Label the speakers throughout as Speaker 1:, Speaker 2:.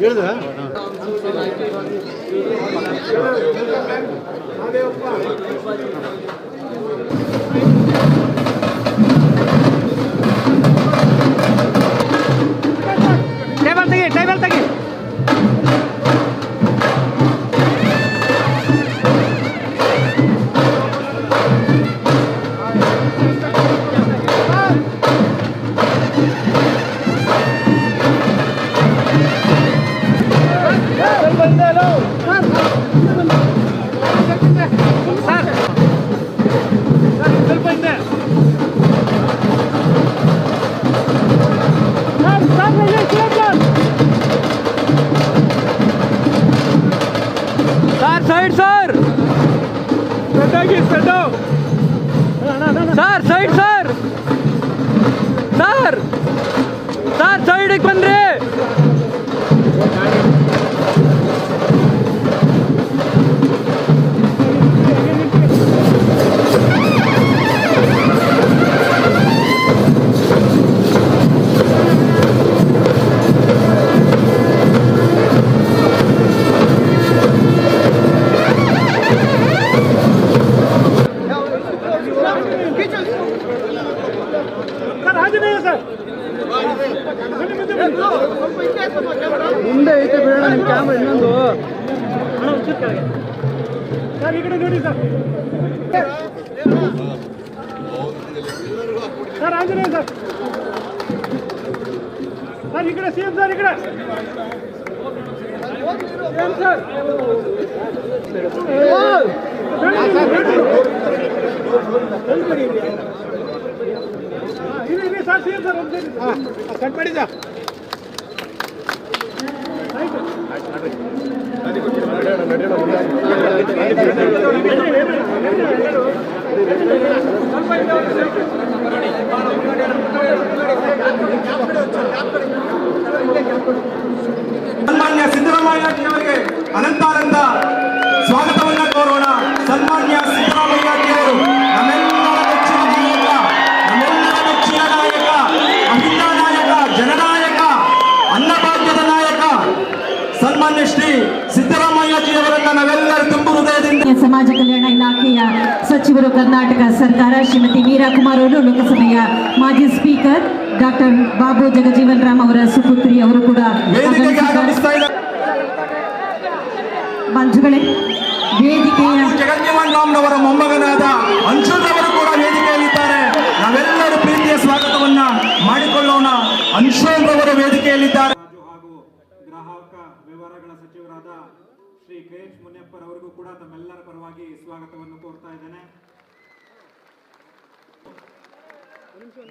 Speaker 1: ಹೇಳ್ದ
Speaker 2: sir side sir sir sir ಸೈಡಿಗೆ ಬನ್ರಿ ಸರ್ ಈ ಕಡೆ ನೋಡಿ sir sir Anjaneya sir sir ಈ ಕಡೆ ಸಿ ಎಂ ಸರ್ ಈ ಕಡೆ CM ಸರ್ ಇಲ್ಲಿ ಇಲ್ಲಿ ಸರ್ ಸಿ ಎಂ ಸರ್ ಒಂದು
Speaker 1: ಕಟ್ ಮಾಡಿ ಸರ್
Speaker 3: ಸನ್ಮಾನ್ಯ ಸಿದ್ದರಾಮಯ್ಯಜಿಯವರಿಗೆ ಅನಂತಾನಂದ ಸ್ವಾಗತವನ್ನ ಕೋರೋಣ. ಸನ್ಮಾನ್ಯ ಸಿದ್ದರಾಮಯ್ಯಜಿಯವರು ನಮ್ಮೆಲ್ಲರ ನೆಚ್ಚಿನ ನಾಯಕ, ನಮ್ಮೆಲ್ಲರ ನೆಚ್ಚಿನ ನಾಯಕ ಅಹಿಂದ ನಾಯಕ, ಜನನಾಯಕ, ಅನ್ನಭಾಗ್ಯದ ನಾಯಕ, ಸನ್ಮಾನ್ಯ ಶ್ರೀ
Speaker 4: ಸಮಾಜ ಕಲ್ಯಾಣ ಇಲಾಖೆಯ ಸಚಿವರು ಕರ್ನಾಟಕ ಸರ್ಕಾರ ಶ್ರೀಮತಿ ಮೀರಾ ಕುಮಾರ್ ಅವರು ಲೋಕಸಭೆಯ ಮಾಜಿ ಸ್ಪೀಕರ್ ಡಾಕ್ಟರ್ ಬಾಬು ಜಗಜೀವನ್ ರಾಮ್ ಅವರ ಸುಪುತ್ರಿ ಅವರು ಕೂಡ. ಬಂಧುಗಳೇ ವೇದಿಕೆಯ
Speaker 3: ಜಗಜೀವನ್ ರಾಮ್ನವರ ಮೊಮ್ಮಗನಾದ ಅಂಶುರವರು ಕೂಡ ವೇದಿಕೆಯಲ್ಲಿದ್ದಾರೆ. ನಾವೆಲ್ಲರೂ ಪ್ರೀತಿಯ ಸ್ವಾಗತವನ್ನ ಮಾಡಿಕೊಳ್ಳೋಣ. ಅಂಶುರವರು ವೇದಿಕೆಯಲ್ಲಿದ್ದಾರೆ.
Speaker 5: ಹಾಗೂ ಗ್ರಾಹಕ ವ್ಯವಹಾರಗಳ ಸಚಿವರಾದ ಶ್ರೀ ಕೆ ಎಚ್ ಮುನಿಯಪ್ಪರವರಿಗೂ ಕೂಡ ತಮ್ಮೆಲ್ಲರ ಪರವಾಗಿ ಸ್ವಾಗತವನ್ನು ಕೋರ್ತಾ ಇದ್ದೇನೆ.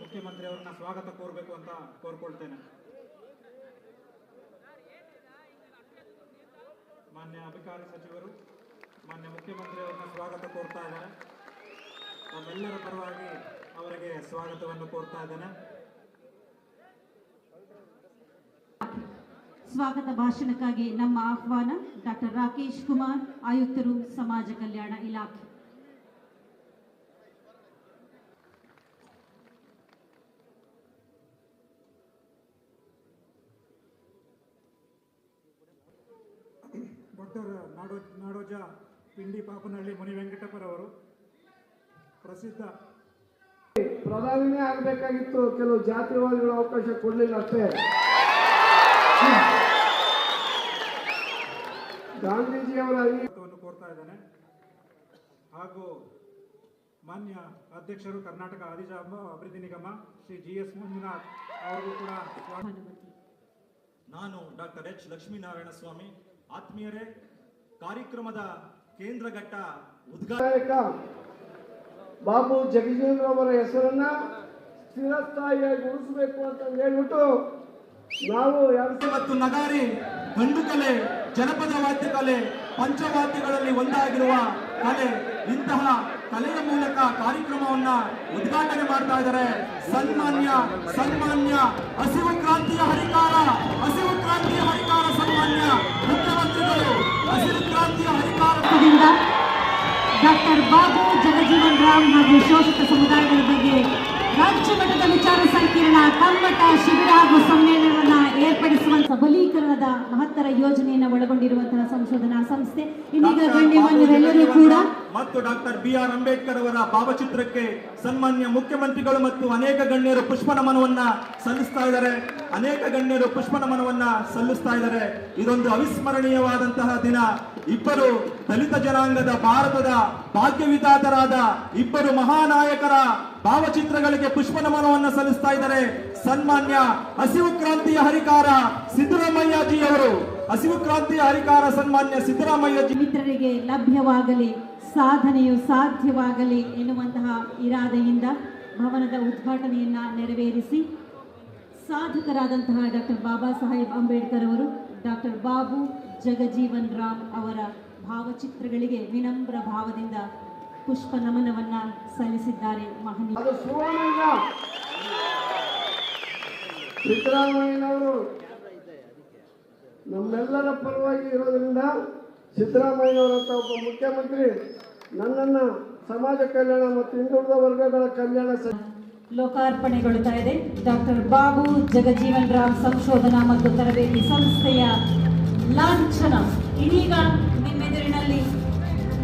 Speaker 5: ಮುಖ್ಯಮಂತ್ರಿ ಅವರನ್ನ ಸ್ವಾಗತ ಕೋರಬೇಕು ಅಂತ ಕೋರ್ಕೊಳ್ತೇನೆ. ಮಾನ್ಯ ಅಧಿಕಾರಿ ಸಚಿವರು, ಮಾನ್ಯ ಮುಖ್ಯಮಂತ್ರಿ ಅವರನ್ನ ಸ್ವಾಗತ ಕೋರ್ತಾ ಇದ್ದಾರೆ ತಮ್ಮೆಲ್ಲರ ಪರವಾಗಿ ಅವರಿಗೆ ಸ್ವಾಗತವನ್ನು ಕೋರ್ತಾ ಇದ್ದೇನೆ.
Speaker 4: ಸ್ವಾಗತ ಭಾಷಣಕ್ಕಾಗಿ ನಮ್ಮ ಆಹ್ವಾನ ಡಾಕ್ಟರ್ ರಾಕೇಶ್ ಕುಮಾರ್ ಆಯುಕ್ತರು ಸಮಾಜ ಕಲ್ಯಾಣ ಇಲಾಖೆ.
Speaker 5: ಡಾಕ್ಟರ್ ನಾಡೋ ನಾಡೋಜ ಪಿಂಡಿ ಪಾಪನಹಳ್ಳಿ ಮುನಿ ವೆಂಕಟಪ್ಪರವರು ಪ್ರಸಿದ್ಧ.
Speaker 6: ಪ್ರಧಾನಿನೇ ಆಗಬೇಕಾಗಿತ್ತು ಕೆಲವು ಜಾತಿವಾದಿಗಳು ಅವಕಾಶ ಕೊಡಲಿಲ್ಲ ಅಷ್ಟೇ.
Speaker 5: ಕೋರ್ತಾ ಇದ್ದೇನೆ. ಹಾಗೂ ಮಾನ್ಯ ಅಧ್ಯಕ್ಷರು ಕರ್ನಾಟಕ ಆದಿಜಾಂಬ ಅಭಿವೃದ್ಧಿ ನಿಗಮ ಶ್ರೀ ಜಿ ಎಸ್ ಮಂಜುನಾಥ್ ಅವರಿಗೂ ಕೂಡ
Speaker 3: ನಾನು ಡಾಕ್ಟರ್ ಎಚ್ ಲಕ್ಷ್ಮೀನಾರಾಯಣ ಸ್ವಾಮಿ ಆತ್ಮೀಯರೇ ಕಾರ್ಯಕ್ರಮದ ಕೇಂದ್ರ ಘಟ್ಟ
Speaker 6: ಉದ್ಘಾಟಕ ಬಾಬು ಜಗಜೇಂದ್ರ ಅವರ ಹೆಸರನ್ನ ಸ್ಥಿರಸ್ಥಾಯಿಯಾಗಿ ಉಳಿಸಬೇಕು ಅಂತ ಹೇಳ್ಬಿಟ್ಟು ನಾವು ಎರಡು
Speaker 3: ಮತ್ತು ನಗಾರಿ ಗಂಡು ಕಲೆ ಜನಪದ ವಾದ್ಯ ಕಲೆ ಪಂಚವಾದ್ಯಗಳಲ್ಲಿ ಒಂದಾಗಿರುವ ಕಲೆ, ಇಂತಹ ಕಲೆಯ ಮೂಲಕ ಕಾರ್ಯಕ್ರಮವನ್ನ ಉದ್ಘಾಟನೆ ಮಾಡ್ತಾ ಇದ್ದಾರೆ. ಸನ್ಮಾನ್ಯ ಸನ್ಮಾನ್ಯ, ಹಸಿವು ಕ್ರಾಂತಿಯ ಹರಿಕಾರ, ಹಸಿವು ಕ್ರಾಂತಿಯ ಹರಿಕಾರ ಸನ್ಮಾನ್ಯ ಮುಖ್ಯಮಂತ್ರಿಗಳು, ಹಸಿರು ಕ್ರಾಂತಿಯ
Speaker 4: ಹರಿಕಾರದಿಂದ ಡಾಕ್ಟರ್ ಬಾಬು ಜಗಜೀವನ್ ರಾಮ್ ಹಾಗೂ ಶೋಷಿತ ಸಮುದಾಯಗಳ ಬಗ್ಗೆ ರಾಜ್ಯ ಮಟ್ಟದ ವಿಚಾರ ಸಂಕಿರಣ ಕಮ್ಮಟ ಶಿಬಿರ ಹಾಗೂ ಸಮ್ಮೇಳನವನ್ನು ಏರ್ಪಡಿಸುವ ಸಬಲೀಕರಣದ ಮಹತ್ತರ ಯೋಜನೆಯನ್ನು ಒಳಗೊಂಡಿರುವಂತಹ ಸಂಶೋಧನಾ ಸಂಸ್ಥೆ ಇದೀಗ ಗಣ್ಯಮಾನ್ಯರೆಲ್ಲರೂ ಕೂಡ
Speaker 3: ಮತ್ತು ಡಾಕ್ಟರ್ ಬಿ ಆರ್ ಅಂಬೇಡ್ಕರ್ ಅವರ ಭಾವಚಿತ್ರಕ್ಕೆ ಸನ್ಮಾನ್ಯ ಮುಖ್ಯಮಂತ್ರಿಗಳು ಮತ್ತು ಅನೇಕ ಗಣ್ಯರು ಪುಷ್ಪ ನಮನವನ್ನ ಸಲ್ಲಿಸ್ತಾ ಇದ್ದಾರೆ. ಅನೇಕ ಗಣ್ಯರು ಪುಷ್ಪ ನಮನವನ್ನ ಸಲ್ಲಿಸ್ತಾ ಇದ್ದಾರೆ. ಇದೊಂದು ಅವಿಸ್ಮರಣೀಯವಾದಂತಹ ದಿನ. ಇಬ್ಬರು ದಲಿತ ಜನಾಂಗದ ಭಾರತದ ಭಾಗ್ಯವಿಧಾತರಾದ ಇಬ್ಬರು ಮಹಾನಾಯಕರ ಭಾವಚಿತ್ರಗಳಿಗೆ ಪುಷ್ಪ ನಮನವನ್ನು ಸಲ್ಲಿಸ್ತಾ ಇದ್ದಾರೆ ಸನ್ಮಾನ್ಯ ಹಸಿವು ಕ್ರಾಂತಿಯ ಹರಿಕಾರ ಸಿದ್ದರಾಮಯ್ಯಜಿ ಅವರು ಹಸಿವು ಕ್ರಾಂತಿಯ ಹರಿಕಾರ ಸನ್ಮಾನ್ಯ ಸಿದ್ದರಾಮಯ್ಯಜಿ
Speaker 4: ಮಿತ್ರರಿಗೆ ಲಭ್ಯವಾಗಲಿ, ಸಾಧನೆಯು ಸಾಧ್ಯವಾಗಲಿ ಎನ್ನುವಂತಹ ಇರಾದೆಯಿಂದ ಭವನದ ಉದ್ಘಾಟನೆಯನ್ನ ನೆರವೇರಿಸಿ ಸಾಧಕರಾದಂತಹ ಡಾಕ್ಟರ್ ಬಾಬಾ ಸಾಹೇಬ್ ಅಂಬೇಡ್ಕರ್ ಅವರು, ಡಾಕ್ಟರ್ ಬಾಬು ಜಗಜೀವನ್ ರಾಮ್ ಅವರ ಭಾವಚಿತ್ರಗಳಿಗೆ ವಿನಮ್ರ ಭಾವದಿಂದ ಪುಷ್ಪ ನಮನವನ್ನ ಸಲ್ಲಿಸಿದ್ದಾರೆ ಮಹನೀಯ.
Speaker 6: ಸಿದ್ದರಾಮಯ್ಯನವರು ನಮ್ಮೆಲ್ಲರ ಪರವಾಗಿ ಇರೋದ್ರಿಂದ ಸಿದ್ದರಾಮಯ್ಯನವರಂತ ಒಬ್ಬ ಮುಖ್ಯಮಂತ್ರಿ ನನ್ನನ್ನ ಸಮಾಜ ಕಲ್ಯಾಣ ಮತ್ತು ಹಿಂದುಳಿದ ವರ್ಗಗಳ ಕಲ್ಯಾಣ
Speaker 4: ಲೋಕಾರ್ಪಣೆಗೊಳ್ಳುತ್ತಾ ಇದೆ ಡಾಕ್ಟರ್ ಬಾಬು ಜಗಜೀವನ್ ರಾಮ್ ಸಂಶೋಧನಾ ಮತ್ತು ತರಬೇತಿ ಸಂಸ್ಥೆಯ ಲಾಂಛನ ಇದೀಗ ನಿಮ್ಮೆದುರಿನಲ್ಲಿ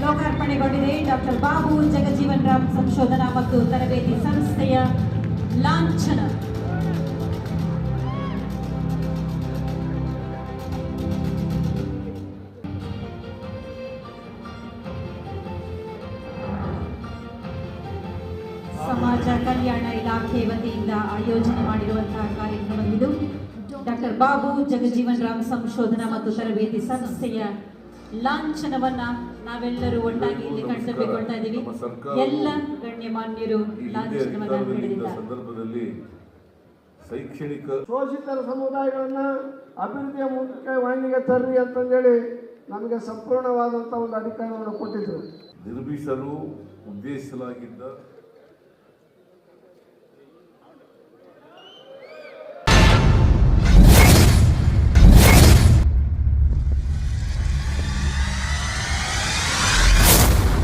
Speaker 4: ಲೋಕಾರ್ಪಣೆಗೊಂಡಿದೆ ಡಾಕ್ಟರ್ ಬಾಬು ಜಗಜೀವನ್ ರಾಮ್ ಸಂಶೋಧನಾ ಮತ್ತು ತರಬೇತಿ ಸಂಸ್ಥೆಯ ಲಾಂಛನ. ಸಮಾಜ ಕಲ್ಯಾಣ ಇಲಾಖೆ ವತಿಯಿಂದ ಆಯೋಜನೆ ಮಾಡಿರುವಂತಹ ಕಾರ್ಯಕ್ರಮವಿದು ಡಾಕ್ಟರ್ ಬಾಬು ಜಗಜೀವನ್ ರಾಮ್ ಸಂಶೋಧನಾ ಮತ್ತು ತರಬೇತಿ ಸಂಸ್ಥೆಯ ಲಾಂಛನವನ್ನ ನಾವೆಲ್ಲರೂ ಒಟ್ಟಾಗಿ ಇಲ್ಲಿ ಕಣ್ತುಂಬಿಕೊಳ್ತಾ ಇದ್ದೀವಿ. ಎಲ್ಲ ಗಣ್ಯಮಾನ್ಯರು ಲಾಂಛನವನ್ನ
Speaker 7: ಸಂದರ್ಭದಲ್ಲಿ ಶೈಕ್ಷಣಿಕ
Speaker 6: ಶೋಷಿತರ ಸಮುದಾಯಗಳನ್ನ ಅಭಿವೃದ್ಧಿಯ ಮೂಲಕ ವಾಹಿನಿಗೆ ತರ್ರಿ ಅಂತಂದೇಳಿ ನಮಗೆ ಸಂಪೂರ್ಣವಾದಂಥ ಒಂದು ಅಧಿಕಾರವನ್ನು ಕೊಟ್ಟಿದ್ರು.
Speaker 7: ನಿರ್ಮಿಸಲು ಉದ್ದೇಶಿಸಲಾಗಿದ್ದ